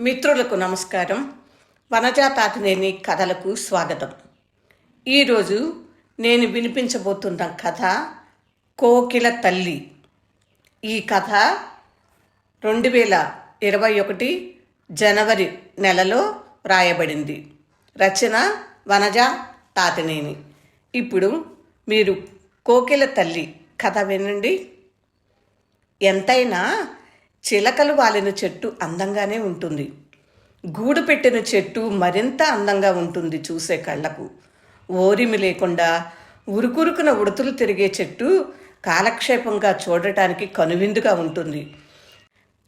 మిత్రులకు నమస్కారం. వనజాతాతినేని కథలకు స్వాగతం. ఈరోజు నేను వినిపించబోతున్న కథ కోకిల తల్లి. ఈ కథ రెండు వేల ఇరవై ఒకటి జనవరి నెలలో వ్రాయబడింది రచన వనజ తాతినేని. ఇప్పుడు మీరు కోకిల తల్లి కథ వినండి. ఎంతైనా చిలకలు వాలిన చెట్టు అందంగానే ఉంటుంది. గూడు పెట్టిన చెట్టు మరింత అందంగా ఉంటుంది చూసే కళ్ళకు. ఓరిమి లేకుండా ఉరుకురుకున ఉడుతులు తిరిగే చెట్టు కాలక్షేపంగా చూడటానికి కనువిందుగా ఉంటుంది.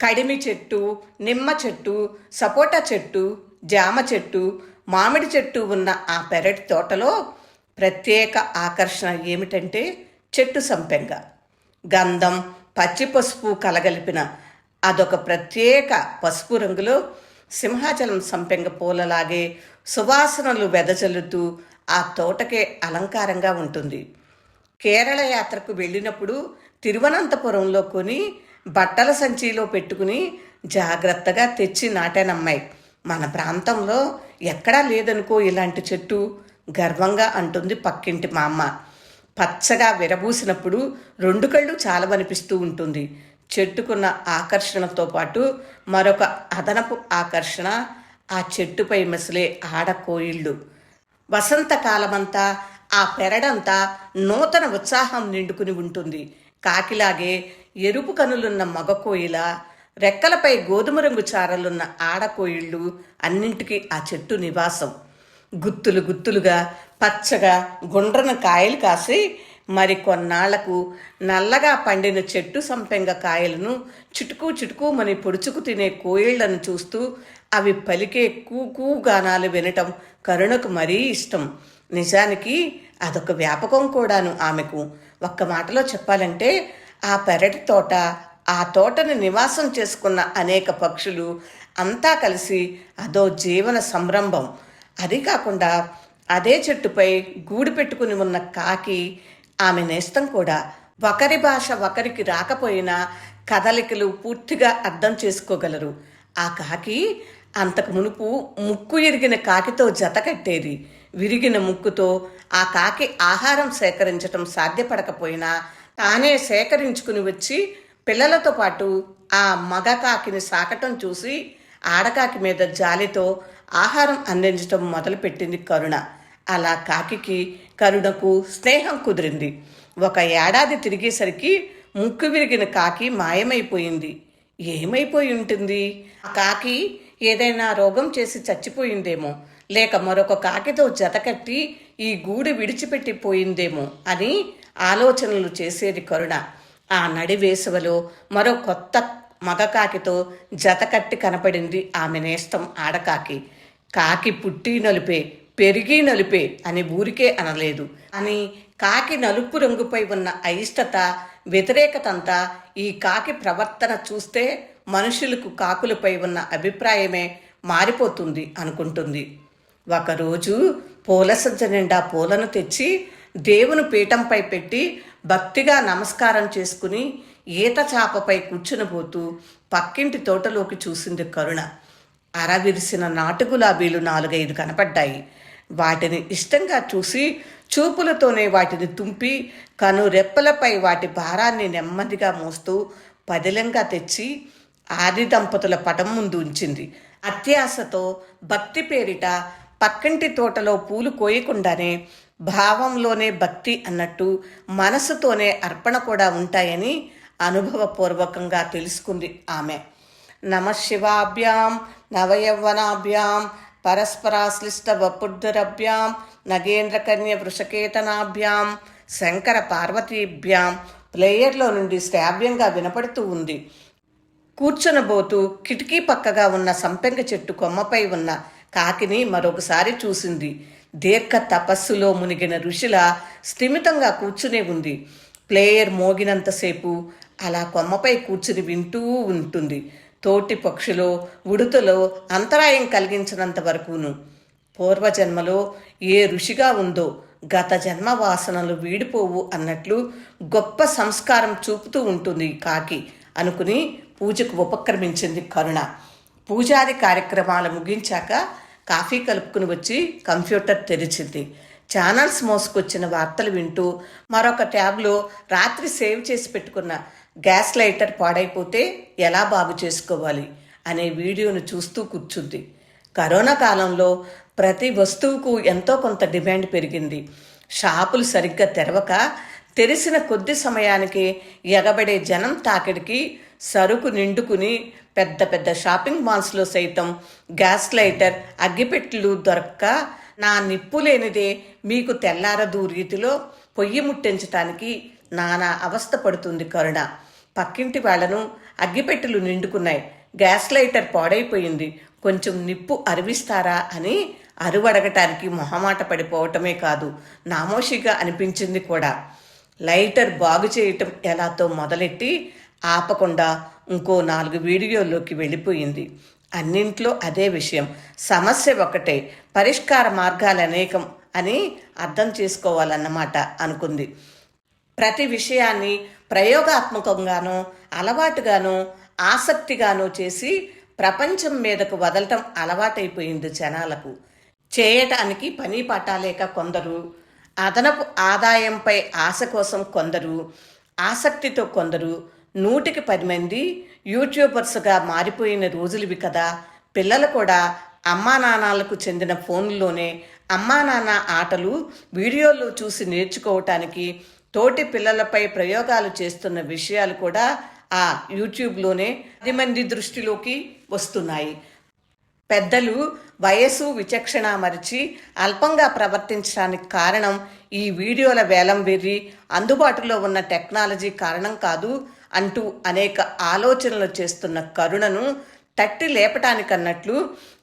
కడిమి చెట్టు నిమ్మ చెట్టు సపోటా చెట్టు జామ చెట్టు మామిడి చెట్టు ఉన్న ఆ పెరటి తోటలో ప్రత్యేక ఆకర్షణ ఏమిటంటే చెట్టు సంపెంగ. గంధం పచ్చి పసుపు కలగలిపిన అదొక ప్రత్యేక పసుపు రంగులో సింహాచలం సంపెంగ పూలలాగే సువాసనలు వెదజల్లుతూ ఆ తోటకే అలంకారంగా ఉంటుంది. కేరళ యాత్రకు వెళ్ళినప్పుడు తిరువనంతపురంలో కొని బట్టల సంచిలో పెట్టుకుని జాగ్రత్తగా తెచ్చి నాటానమ్మాయి. మన ప్రాంతంలో ఎక్కడా లేదనుకో ఇలాంటి చెట్టు గర్వంగా అంటుంది పక్కింటి మా అమ్మ పచ్చగా విరబూసినప్పుడు రెండు కళ్ళు చాలవనిపిస్తూ ఉంటుంది. చెట్టుకున్న ఆకర్షణతో పాటు మరొక అదనపు ఆకర్షణ ఆ చెట్టుపై మసిలే ఆడకోయిళ్ళు వసంతకాలమంతా ఆ పెరడంతా నూతన ఉత్సాహం నిండుకుని ఉంటుంది. కాకిలాగే ఎరుపు కనులున్న మగ కోయిల రెక్కలపై గోధుమ రంగు చారలున్న ఆడకోయిళ్ళు అన్నింటికీ ఆ చెట్టు నివాసం. గుత్తులు గుత్తులుగా పచ్చగా గుండ్రన కాయలు కాసి మరి కొన్నాళ్ళకు నల్లగా పండిన చెట్టు సంపెంగ కాయలను చిటుకు చిటుకుమని పొడుచుకు తినే కోయిళ్ళను చూస్తూ అవి పలికే కూకూ గానాలు వినటం కరుణకు మరీ ఇష్టం. నిజానికి అదొక వ్యాపకం కూడాను ఆమెకు. ఒక్క మాటలో చెప్పాలంటే ఆ పెరటి తోట ఆ తోటను నివాసం చేసుకున్న అనేక పక్షులు అంతా కలిసి అదో జీవన సంరంభం. అది కాకుండా అదే చెట్టుపై గూడు పెట్టుకుని ఉన్న కాకి ఆమె నేస్తం కూడా ఒకరి భాష ఒకరికి రాకపోయినా కదలికలు పూర్తిగా అర్థం చేసుకోగలరు. ఆ కాకి అంతకు మునుపు ముక్కు ఇరిగిన కాకితో జత కట్టేది. విరిగిన ముక్కుతో ఆ కాకి ఆహారం సేకరించటం సాధ్యపడకపోయినా తానే సేకరించుకుని వచ్చి పిల్లలతో పాటు ఆ మగ కాకిని సాకటం చూసి ఆడకాకి మీద జాలితో ఆహారం అందించటం మొదలుపెట్టింది కరుణ. అలా కాకికి కరుణకు స్నేహం కుదిరింది. ఒక ఏడాది తిరిగేసరికి ముక్కు విరిగిన కాకి మాయమైపోయింది. ఏమైపోయి ఉంటుంది? ఆ కాకి ఏదైనా రోగం చేసి చచ్చిపోయిందేమో లేక మరొక కాకితో జతకట్టి ఈ గూడు విడిచిపెట్టి పోయిందేమో అని ఆలోచనలు చేసేది కరుణ. ఆ నడి వేసవలో మరో కొత్త మగకాకితో జతకట్టి కనపడింది ఆమె నేస్తం ఆడకాకి. కాకి పుట్టి నలుపే పెరిగి నలుపే అని ఊరికే అనలేదు. అని కాకి నలుపు రంగుపై ఉన్న అయిష్టత వ్యతిరేకతంతా ఈ కాకి ప్రవర్తన చూస్తే మనుషులకు కాకులపై ఉన్న అభిప్రాయమే మారిపోతుంది అనుకుంటుంది. ఒకరోజు పూల సజ్జ నిండా పూలను తెచ్చి దేవుని పీఠంపై పెట్టి భక్తిగా నమస్కారం చేసుకుని ఈత చాపపై కూర్చునిపోతూ పక్కింటి తోటలోకి చూసింది కరుణ. అరవిరిసిన నాటు గులాబీలు నాలుగైదు కనపడ్డాయి. వాటిని ఇష్టంగా చూసి చూపులతోనే వాటిని తుంపి కను రెప్పలపై వాటి భారాన్ని నెమ్మదిగా మోస్తూ పదిలంగా తెచ్చి ఆది దంపతుల పటం ముందు ఉంచింది. అత్యాశతో భక్తి పేరిట పక్కింటి తోటలో పూలు కోయకుండానే భావంలోనే భక్తి అన్నట్టు మనసుతోనే అర్పణ కూడా ఉంటాయని అనుభవపూర్వకంగా తెలుసుకుంది ఆమె. నమశివాభ్యాం నవయవ్వనాభ్యాం పరస్పరాశ్లిష్ట వపుడ్ధరభ్యాం నగేంద్రకన్య వృషకేతనాభ్యాం శంకర పార్వతీభ్యాం ప్లేయర్లో నుండి శ్రావ్యంగా వినపడుతూ ఉంది. కూర్చునబోతూ కిటికీ పక్కగా ఉన్న సంపెంగ చెట్టు కొమ్మపై ఉన్న కాకిని మరొకసారి చూసింది. దీర్ఘ తపస్సులో మునిగిన ఋషిల స్థిమితంగా కూర్చునే ఉంది. ప్లేయర్ మోగినంతసేపు అలా కొమ్మపై కూర్చుని వింటూ ఉంటుంది. తోటి పక్షులో ఉడుతలో అంతరాయం కలిగించినంత వరకును. పూర్వజన్మలో ఏ ఋషిగా ఉందో గత జన్మ వాసనలు వీడిపోవు అన్నట్లు గొప్ప సంస్కారం చూపుతూ ఉంటుంది కాకి అనుకుని పూజకు ఉపక్రమించింది కరుణ. పూజారి కార్యక్రమాలు ముగించాక కాఫీ కలుపుకుని వచ్చి కంప్యూటర్ తెరిచింది. ఛానల్స్ మోసుకొచ్చిన వార్తలు వింటూ మరొక ట్యాబ్లో రాత్రి సేవ్ చేసి పెట్టుకున్న గ్యాస్ లైటర్ పాడైపోతే ఎలా బాగు చేసుకోవాలి అనే వీడియోను చూస్తూ కూర్చుంది. కరోనా కాలంలో ప్రతి వస్తువుకు ఎంతో కొంత డిమాండ్ పెరిగింది. షాపులు సరిగ్గా తెరవక తెరిసిన కొద్ది సమయానికి ఎగబడే జనం తాకిడికి సరుకు నిండుకుని పెద్ద పెద్ద షాపింగ్ మాల్స్లో సైతం గ్యాస్ లైటర్ అగ్గిపెట్టెలు దొరక్క నా నిప్పు లేనిదే మీకు తెల్లారదు రీతిలో పొయ్యి ముట్టించటానికి నానా అవస్థ పడుతుంది కరుణ. పక్కింటి వాళ్ళను అగ్గిపెట్టెలు నిండుకున్నాయి. గ్యాస్ లైటర్ పాడైపోయింది. కొంచెం నిప్పు అరివిస్తారా అని అరువడగటానికి మొహమాట పడిపోవటమే కాదు నామోషిగా అనిపించింది కూడా. లైటర్ బాగు చేయటం ఎలాతో మొదలెట్టి ఆపకుండా ఇంకో నాలుగు వీడియోల్లోకి వెళ్ళిపోయింది. అన్నింట్లో అదే విషయం. సమస్య ఒకటే పరిష్కార మార్గాలు అనేకం అని అర్థం చేసుకోవాలన్నమాట అనుకుంది. ప్రతి విషయాన్ని ప్రయోగాత్మకంగానో అలవాటుగానో ఆసక్తిగానో చేసి ప్రపంచం మీదకు వదలటం అలవాటైపోయింది జనాలకు. చేయటానికి పని పట్టాలేక కొందరు అదనపు ఆదాయంపై ఆశ కోసం కొందరు ఆసక్తితో కొందరు నూటికి పది మంది యూట్యూబర్స్గా మారిపోయిన రోజులువి కదా. పిల్లలు కూడా అమ్మా నాన్నలకు చెందిన ఫోన్లోనే అమ్మా నాన్న ఆటలు వీడియోలు చూసి నేర్చుకోవటానికి తోటి పిల్లలపై ప్రయోగాలు చేస్తున్న విషయాలు కూడా ఆ యూట్యూబ్లోనే పది మంది దృష్టిలోకి వస్తున్నాయి. పెద్దలు వయసు విచక్షణ మరిచి అల్పంగా ప్రవర్తించడానికి కారణం ఈ వీడియోల వేలం వెర్రి అందుబాటులో ఉన్న టెక్నాలజీ కారణం కాదు అంటూ అనేక ఆలోచనలు చేస్తున్న కరుణను తట్టి లేపటానికన్నట్లు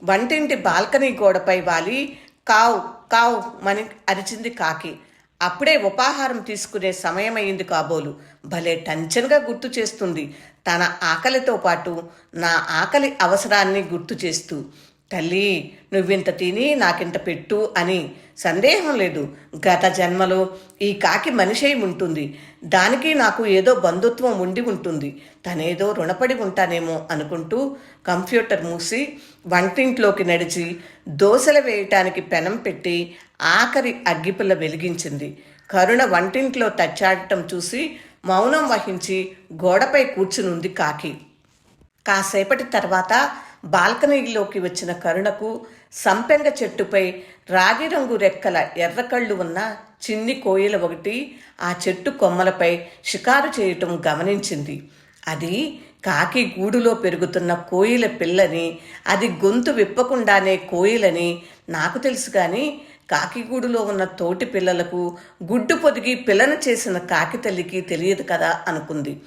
వంటింటి బాల్కనీ గోడపై వాలి కావ్ కావు మని అరిచింది కాకి. అప్పుడే ఉపాహారం తీసుకునే సమయమైంది కాబోలు. భలే టెన్షన్గా గుర్తు చేస్తుంది. తన ఆకలితో పాటు నా ఆకలి అవసరాన్ని గుర్తు చేస్తూ తల్లి నువ్వింత తిని నాకింత పెట్టు అని. సందేహం లేదు. గత జన్మలో ఈ కాకి మనిషి ఉంటుంది. దానికి నాకు ఏదో బంధుత్వం ఉండి ఉంటుంది. తనేదో రుణపడి ఉంటానేమో అనుకుంటూ కంప్యూటర్ మూసి వంటింట్లోకి నడిచి దోశలు వేయటానికి పెనం పెట్టి ఆఖరి అగ్గిపుల్ల వెలిగించింది. కరుణ వంటింట్లో తచ్చాడటం చూసి మౌనం వహించి గోడపై కూర్చునుంది కాకి. కాసేపటి తర్వాత బాల్కనీలోకి వచ్చిన కరుణకు సంపెంగ చెట్టుపై రాగి రంగు రెక్కల ఎర్రకళ్ళు ఉన్న చిన్ని కోయిల ఒకటి ఆ చెట్టు కొమ్మలపై షికారు చేయటం గమనించింది. అది కాకి గూడులో పెరుగుతున్న కోయిల పిల్లని అది గొంతు విప్పకుండానే కోయిలని నాకు తెలుసు కానీ కాకిగూడులో ఉన్న తోటి పిల్లలకు గుడ్డు పొదిగి పిల్లను చేసిన కాకి తల్లికి తెలియదు కదా అనుకుంది.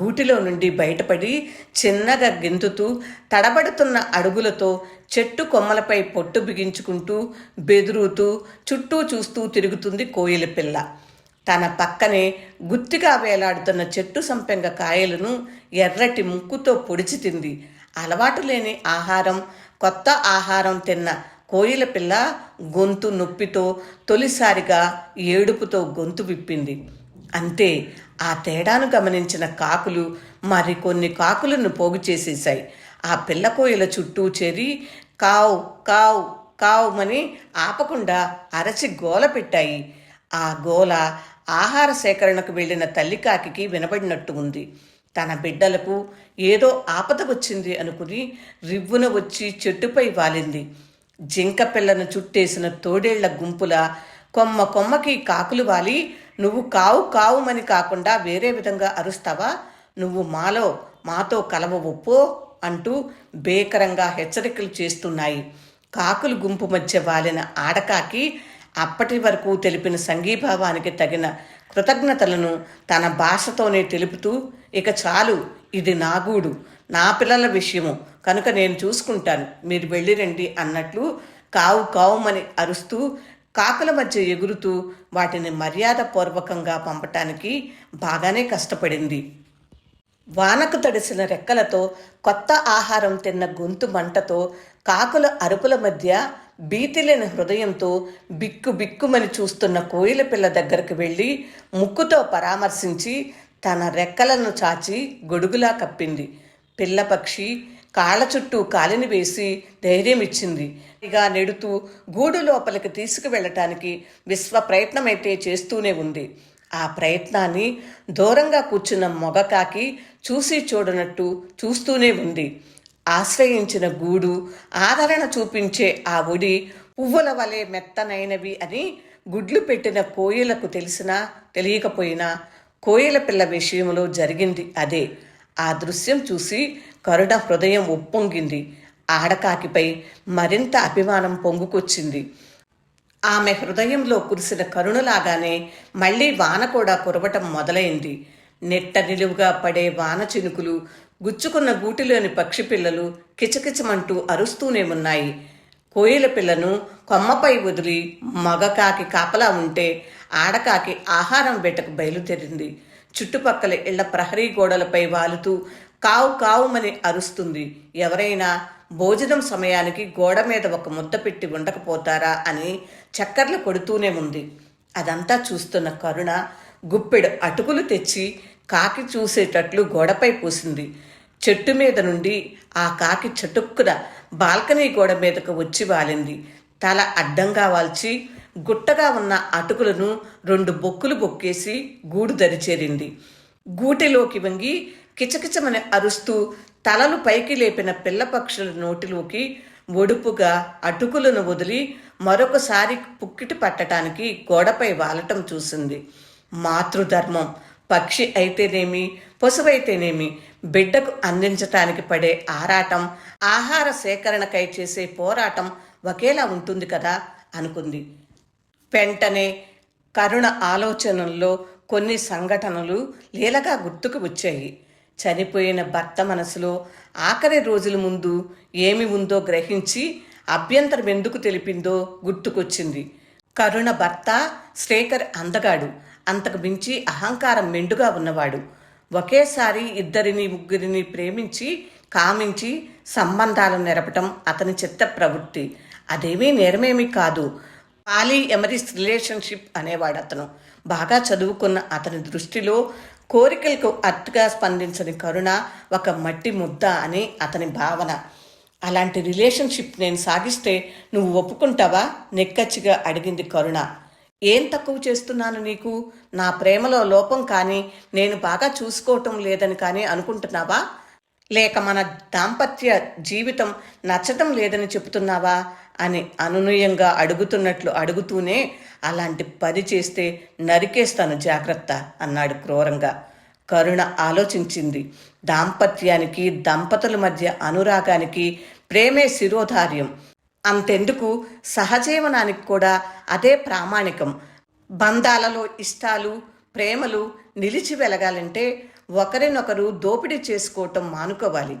గూటిలో నుండి బయటపడి చిన్నగా గెంతుతూ తడబడుతున్న అడుగులతో చెట్టు కొమ్మలపై పొట్టు బిగించుకుంటూ బెదురుతూ చుట్టూ చూస్తూ తిరుగుతుంది కోయిల పిల్ల. తన పక్కనే గుత్తిగా వేలాడుతున్న చెట్టు సంపెంగ కాయలను ఎర్రటి ముక్కుతో పొడిచి తింది. అలవాటు లేని ఆహారం కొత్త ఆహారం తిన్న కోయిల పిల్ల గొంతు నొప్పితో తొలిసారిగా ఏడుపుతో గొంతు విప్పింది. అంతే ఆ తేడాను గమనించిన కాకులు మరికొన్ని కాకులను పోగు చేసేశాయి. ఆ పిల్ల కోయిల చుట్టూ చేరి కావు కావ్ కావుమని ఆపకుండా అరచి గోల పెట్టాయి. ఆ గోల ఆహార సేకరణకు వెళ్ళిన తల్లి కాకికి వినబడినట్టు ఉంది. తన బిడ్డలకు ఏదో ఆపద వచ్చింది అనుకుని రివ్వున వచ్చి చెట్టుపై వాలింది. జింక పిల్లను చుట్టేసిన తోడేళ్ళ గుంపుల కొమ్మ కొమ్మకి కాకులు వాలి. నువ్వు కావు కావుమని కాకుండా వేరే విధంగా అరుస్తావా? నువ్వు మాలో మాతో కలవవప్పో అంటూ భీకరంగా హెచ్చరికలు చేస్తున్నాయి. కాకులు గుంపు మధ్య వాలిన ఆడకాకి అప్పటి వరకు తెలిపిన సంఘీభావానికి తగిన కృతజ్ఞతలను తన భాషతోనే తెలుపుతూ ఇక చాలు ఇది నాగూడు. నా పిల్లల విషయము. కనుక నేను చూసుకుంటాను. మీరు వెళ్ళిరండి అన్నట్లు కావు కావుమని అరుస్తూ కాకుల మధ్య ఎగురుతూ వాటిని మర్యాదపూర్వకంగా పంపటానికి బాగానే కష్టపడింది. వానకు తడిసిన రెక్కలతో కొత్త ఆహారం తిన్న గొంతు మంటతో కాకుల అరుపుల మధ్య భీతిలేని హృదయంతో బిక్కు బిక్కుమని చూస్తున్న కోయిల పిల్ల దగ్గరకు వెళ్ళి ముక్కుతో పరామర్శించి తన రెక్కలను చాచి గొడుగులా కప్పింది. పిల్లపక్షి కాళ్ళ చుట్టూ కాలిని వేసి ధైర్యం ఇచ్చింది ఇక నెడుతూ గూడు లోపలికి తీసుకువెళ్ళటానికి విశ్వ ప్రయత్నమైతే చేస్తూనే ఉంది. ఆ ప్రయత్నాన్ని దూరంగా కూర్చున్న మొగకాకి చూసి చూడనట్టు చూస్తూనే ఉంది. ఆశ్రయించిన గూడు ఆదరణ చూపించే ఆ ఒడి పువ్వుల వలె మెత్తనైనవి అని గుడ్లు పెట్టిన కోయిలకు తెలిసినా తెలియకపోయినా కోయిల పిల్ల విషయంలో జరిగింది అదే. ఆ దృశ్యం చూసి కరుడ హృదయం ఉప్పొంగింది. ఆడకాకిపై మరింత అభిమానం పొంగుకొచ్చింది. ఆమె హృదయంలో కురిసిన కరుణలాగానే మళ్ళీ వాన కూడా కురవటం మొదలైంది. నెట్ట నిలువుగా పడే వాన చినుకులు గుచ్చుకున్న గూటిలోని పక్షి పిల్లలు కిచకిచమంటూ అరుస్తూనే ఉన్నాయి. కోయిల పిల్లను కొమ్మపై వదిలి మగకాకి కాపలా ఉంటే ఆడకాకి ఆహారం వేటకు బయలుదేరింది. చుట్టుపక్కల ఇళ్ళ ప్రహరీ గోడలపై వాలుతూ కావు కావుమని అరుస్తుంది. ఎవరైనా భోజనం సమయానికి గోడ మీద ఒక ముద్ద పెట్టి ఉండకపోతారా అని చక్కర్లు కొడుతూనే ఉంది. అదంతా చూస్తున్న కరుణ గుప్పెడు అటుకులు తెచ్చి కాకి చూసేటట్లు గోడపై పూసింది. చెట్టు మీద నుండి ఆ కాకి చటుక్కున బాల్కనీ గోడ మీదకు వచ్చి వాలింది. తల అడ్డంగా వాల్చి గుట్టగా ఉన్న అటుకులను రెండు బొక్కులు బొక్కేసి గూడు దరిచేరింది గూటిలోకి వంగి కిచకిచమని అరుస్తూ తలలు పైకి లేపిన పిల్ల పక్షుల నోటిలోకి ఒడుపుగా అటుకులను వదిలి మరొకసారి పుక్కిటి పట్టడానికి గోడపై వాలటం చూసింది. మాతృధర్మం. పక్షి అయితేనేమి పశువైతేనేమి బిడ్డకు అందించటానికి పడే ఆరాటం ఆహార సేకరణకై చేసే పోరాటం ఒకేలా ఉంటుంది కదా అనుకుంది. వెంటనే కరుణ ఆలోచనల్లో కొన్ని సంఘటనలు లీలగా గుర్తుకు వచ్చాయి. చనిపోయిన భర్త మనసులో ఆఖరి రోజుల ముందు ఏమి ఉందో గ్రహించి అభ్యంతరం ఎందుకు తెలిపిందో గుర్తుకొచ్చింది. కరుణ భర్త శ్రేకర్ అందగాడు అంతకు మించి అహంకారం మెండుగా ఉన్నవాడు. ఒకేసారి ఇద్దరిని ముగ్గురిని ప్రేమించి కామించి సంబంధాలు నెరపటం అతని చిత్త ప్రవృత్తి. అదేమీ నేరమేమీ కాదు. పాలీ ఎమరిస్ రిలేషన్షిప్ అనేవాడు అతను బాగా చదువుకున్న అతని దృష్టిలో కోరికలకు అట్టుగా స్పందించని కరుణ ఒక మట్టి ముద్ద అని అతని భావన. అలాంటి రిలేషన్షిప్ నేను సాగిస్తే నువ్వు ఒప్పుకుంటావా? నెక్కచ్చిగా అడిగింది కరుణ. ఏం తక్కువ చేస్తున్నాను నీకు? నా ప్రేమలో లోపం కానీ నేను బాగా చూసుకోవటం లేదని కానీ అనుకుంటున్నావా? లేక మన దాంపత్య జీవితం నచ్చటం లేదని చెబుతున్నావా? అని అనునయంగా అడుగుతున్నట్లు అడుగుతూనే అలాంటి పని చేస్తే నరికేస్తాను జాగ్రత్త అన్నాడు క్రూరంగా. కరుణ ఆలోచించింది. దాంపత్యానికి దంపతుల మధ్య అనురాగానికి ప్రేమే శిరోధార్యం. అంతెందుకు? సహజీవనానికి కూడా అదే ప్రామాణికం. బంధాలలో ఇష్టాలు ప్రేమలు నిలిచి వెలగాలంటే ఒకరినొకరు దోపిడీ చేసుకోవటం మానుకోవాలి.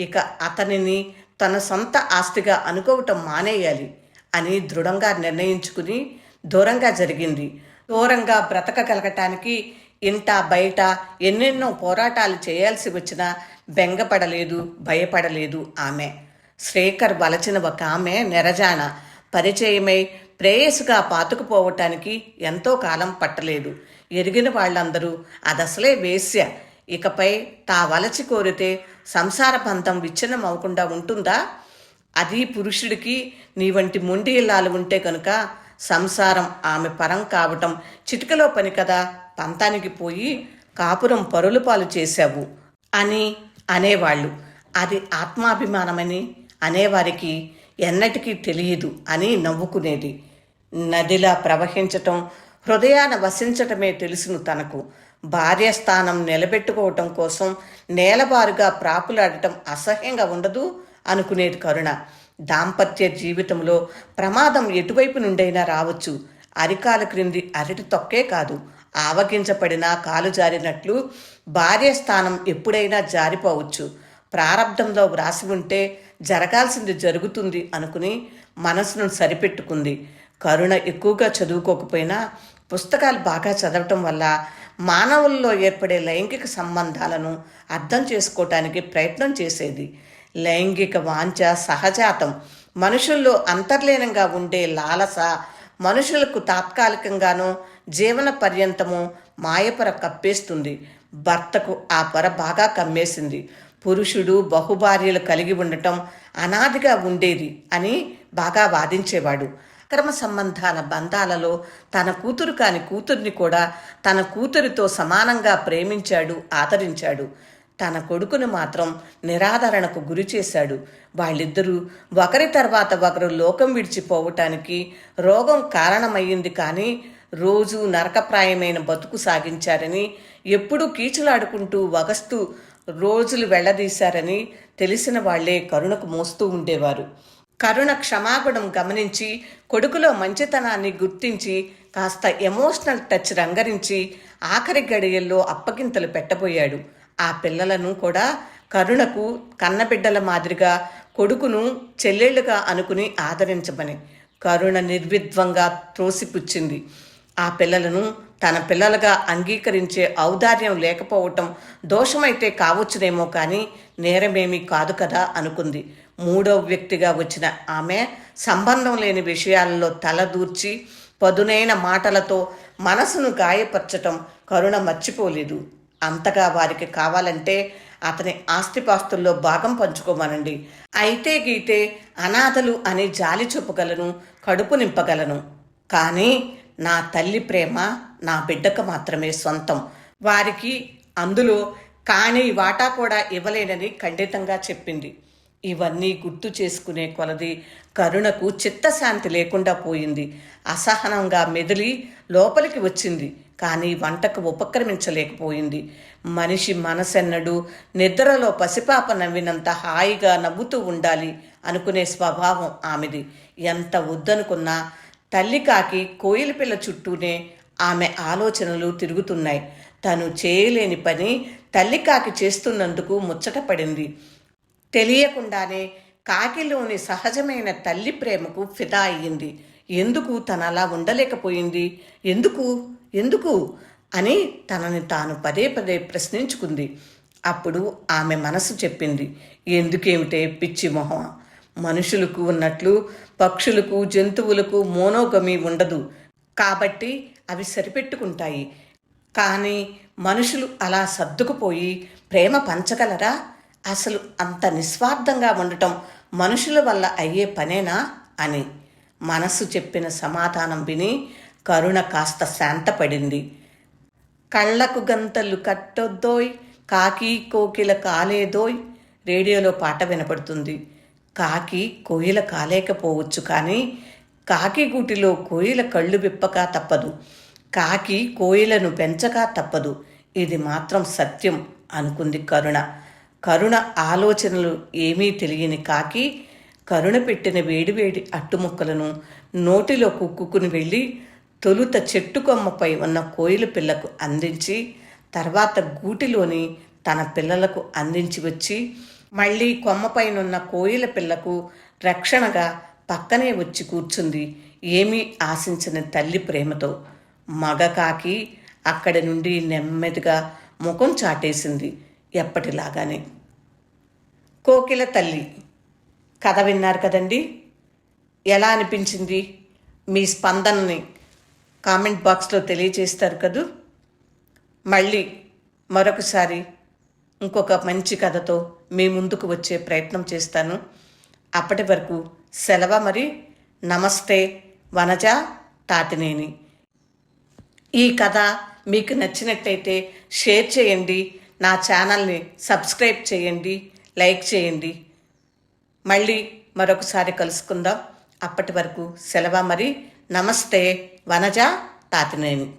ఇక అతనిని తన సొంత ఆస్తిగా అనుకోవటం మానేయాలి అని దృఢంగా నిర్ణయించుకుని దూరంగా జరిగింది. దూరంగా బ్రతకగలగటానికి ఇంట బయట ఎన్నెన్నో పోరాటాలు చేయాల్సి వచ్చినా బెంగపడలేదు భయపడలేదు ఆమె. శ్రేకర్ వలచిన ఒక ఆమె నెరజాన పరిచయమై ప్రేయసుగా పాతుకుపోవటానికి ఎంతో కాలం పట్టలేదు. ఎరిగిన వాళ్ళందరూ అదసలే వేశ్య. ఇకపై తా వలచి కోరితే సంసార బంధం విచ్ఛిన్నం అవ్వకుండా ఉంటుందా? అది పురుషుడికి నీ వంటి మొండి ఇల్లాలు ఉంటే కనుక సంసారం ఆమె పరం కావటం చిటికలో పని కదా పంతానికి పోయి కాపురం పరులు పాలు చేశావు అని అనేవాళ్ళు. అది ఆత్మాభిమానమని అనేవారికి ఎన్నటికీ తెలియదు అని నవ్వుకునేది. నదిలా ప్రవహించటం హృదయాన వసించటమే తెలుసును తనకు. భార్య స్థానం నిలబెట్టుకోవటం కోసం నేలబారుగా ప్రాపులాడటం అసహ్యంగా ఉండదు అనుకునేది కరుణ. దాంపత్య జీవితంలో ప్రమాదం ఎటువైపు నుండైనా రావచ్చు. అరికాల క్రింది అరటి తొక్కే కాదు. ఆవగించబడినా కాలు జారినట్లు భార్య స్థానం ఎప్పుడైనా జారిపోవచ్చు. ప్రారంధంలో వ్రాసి ఉంటే జరగాల్సింది జరుగుతుంది అనుకుని మనసును సరిపెట్టుకుంది. కరుణ ఎక్కువగా చదువుకోకపోయినా పుస్తకాలు బాగా చదవటం వల్ల మానవుల్లో ఏర్పడే లైంగిక సంబంధాలను అర్థం చేసుకోవటానికి ప్రయత్నం చేసేది. లైంగిక వాంఛ సహజాతం. మనుషుల్లో అంతర్లీనంగా ఉండే లాలస మనుషులకు తాత్కాలికంగానూ జీవన పర్యంతము మాయపర కప్పేస్తుంది. భర్తకు ఆ పొర బాగా కమ్మేసింది. పురుషుడు బహుభార్యలు కలిగి ఉండటం అనాదిగా ఉండేది అని బాగా వాదించేవాడు. అక్రమ సంబంధాల బంధాలలో తన కూతురు కాని కూతుర్ని కూడా తన కూతురితో సమానంగా ప్రేమించాడు ఆదరించాడు. తన కొడుకును మాత్రం నిరాదరణకు గురి చేశాడు. వాళ్ళిద్దరూ ఒకరి తర్వాత ఒకరు లోకం విడిచిపోవటానికి రోగం కారణమయ్యింది కానీ రోజు నరకప్రాయమైన బతుకు సాగించారని ఎప్పుడూ కీచులాడుకుంటూ వగస్తూ రోజులు వెళ్ళదీశారని తెలిసిన వాళ్ళే కరుణకు మోస్తూ ఉండేవారు. కరుణ క్షమాగుణం గమనించి కొడుకులో మంచితనాన్ని గుర్తించి కాస్త ఎమోషనల్ టచ్ రంగరించి ఆఖరి గడియల్లో అప్పగింతలు పెట్టబోయాడు. ఆ పిల్లలను కూడా కరుణకు కన్నబిడ్డల మాదిరిగా కొడుకును చెల్లెళ్ళుగా అనుకుని ఆదరించమని కరుణ నిర్విద్వంగా త్రోసిపుచ్చింది. ఆ పిల్లలను తన పిల్లలుగా అంగీకరించే ఔదార్యం లేకపోవటం దోషమైతే కావచ్చునేమో కానీ నేరమేమీ కాదు కదా అనుకుంది. మూడవ వ్యక్తిగా వచ్చిన ఆమె సంబంధం లేని విషయాలలో తలదూర్చి పదునైన మాటలతో మనసును గాయపరచటం కరుణ మర్చిపోలేదు. అంతగా వారికి కావాలంటే అతని ఆస్తిపాస్తుల్లో భాగం పంచుకోమనండి. అయితే గీతే అనాథలు అని జాలి చూపగలను కడుపు నింపగలను. కానీ నా తల్లి ప్రేమ నా బిడ్డకు మాత్రమే సొంతం వారికి అందులో కానీ వాటా కూడా ఇవ్వలేనని ఖండితంగా చెప్పింది. ఇవన్నీ గుర్తు చేసుకునే కొలది కరుణకు చిత్తశాంతి లేకుండా పోయింది. అసహనంగా మెదిలి లోపలికి వచ్చింది. కానీ వంటకు ఉపక్రమించలేకపోయింది. మనిషి మనసెన్నడు నిద్రలో పసిపాప నవ్వినంత హాయిగా నవ్వుతూ ఉండాలి అనుకునే స్వభావం ఆమెది. ఎంత వద్దనుకున్నా తల్లి కాకి కోయిల పిల్ల చుట్టూనే ఆమె ఆలోచనలు తిరుగుతున్నాయి. తను చేయలేని పని తల్లి కాకి చేస్తున్నందుకు ముచ్చటపడింది తెలియకుండానే కాకిలోని సహజమైన తల్లి ప్రేమకు ఫిదా అయ్యింది. ఎందుకు తన అలా ఉండలేకపోయింది? ఎందుకు? ఎందుకు? అని తనని తాను పదే పదే ప్రశ్నించుకుంది. అప్పుడు ఆమె మనసు చెప్పింది. ఎందుకేమిటే పిచ్చి మొహం? మనుషులకు ఉన్నట్లు పక్షులకు జంతువులకు మోనోగమి ఉండదు. కాబట్టి అవి సరిపెట్టుకుంటాయి. కానీ మనుషులు అలా సర్దుకుపోయి ప్రేమ పంచగలరా? అసలు అంత నిస్వార్థంగా ఉండటం మనుషుల వల్ల అయ్యే పనేనా అని మనసు చెప్పిన సమాధానం విని కరుణ కాస్త శాంతపడింది. కళ్ళకు గంతలు కట్టొద్దోయ్ కాకి కోకిల కాలేదోయ్. రేడియోలో పాట వినపడుతుంది. కాకి కోయిల కాలేకపోవచ్చు కానీ కాకి గూటిలో కోయిల కళ్ళు విప్పక తప్పదు. కాకి కోయిలను పెంచక తప్పదు. ఇది మాత్రం సత్యం అనుకుంది కరుణ. కరుణ ఆలోచనలు ఏమీ తెలియని కాకి కరుణ పెట్టిన వేడివేడి అట్టుముక్కలను నోటిలో కుక్కుకుని వెళ్ళి తొలుత చెట్టు కొమ్మపై ఉన్న కోయిల పిల్లకు అందించి తర్వాత గూటిలోని తన పిల్లలకు అందించి వచ్చి మళ్ళీ కొమ్మపైనున్న కోయిల పిల్లకు రక్షణగా పక్కనే వచ్చి కూర్చుంది ఏమీ ఆశించిన తల్లి ప్రేమతో. మగ కాకి అక్కడి నుండి నెమ్మదిగా ముఖం చాటేసింది. ఎప్పటిలాగానే. కోకిల తల్లి కథ విన్నారు కదండి? ఎలా అనిపించింది? మీ స్పందనని కామెంట్ బాక్స్లో తెలియజేస్తారు కదూ? మళ్ళీ మరొకసారి ఇంకొక మంచి కథతో మీ ముందుకు వచ్చే ప్రయత్నం చేస్తాను. అప్పటి వరకు సెలవ మరి. నమస్తే వనజ తాతినేని. ఈ కథ మీకు నచ్చినట్టయితే షేర్ చేయండి. నా ఛానల్ని సబ్స్క్రైబ్ చేయండి లైక్ చేయండి. మళ్ళీ మరొకసారి కలుసుకుందాం. అప్పటి వరకు సెలవు మరి. నమస్తే వనజ తాతినేని.